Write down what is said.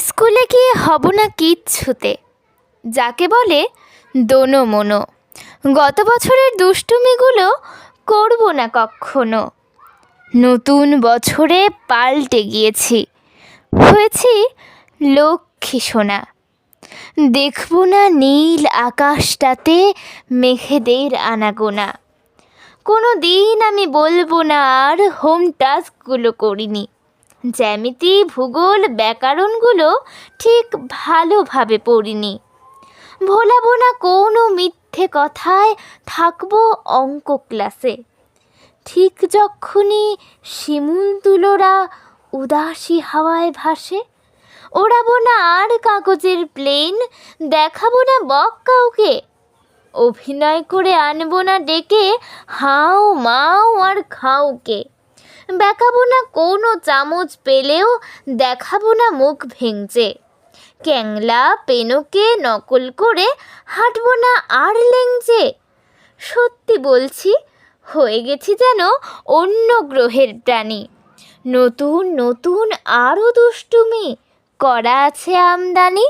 স্কুলে গিয়ে হব না কিচ্ছুতে। যাকে বলে দোনো মোনো। গত বছরের দুষ্টুমিগুলো করব না কখনো। নতুন বছরে পাল্টে গিয়েছি। হয়েছি লক্ষ্মী সোনা। দেখব না নীল আকাশটাতে মেঘেদের আনাগোনা। কোনো দিন আমি বলব না আর হোম টাস্কগুলো করিনি। জ্যামিতি, ভূগোল, ব্যাকরণগুলো ঠিক ভালোভাবে পড়িনি। ভোলাবো না কোনো মিথ্যে কথায় থাকব অঙ্ক ক্লাসে। ঠিক যখনই শিমুল তুলোরা উদাসী হাওয়ায় ভাসে, ওড়াবো না আর কাগজের প্লেন, দেখাবো না বক কাউকে। অভিনয় করে আনব না ডেকে, হাও মাও আর খাওকে। বেঁকাবো না কোনো চামচ পেলেও দেখাবো না মুখ ভেঙচে। ক্যাংলা পেনোকে নকল করে হাঁটবো না আর লেংচে। সত্যি বলছি, হয়ে গেছি যেন অন্য গ্রহের প্রাণী। নতুন নতুন আরও দুষ্টুমি, করা আছে আমদানি।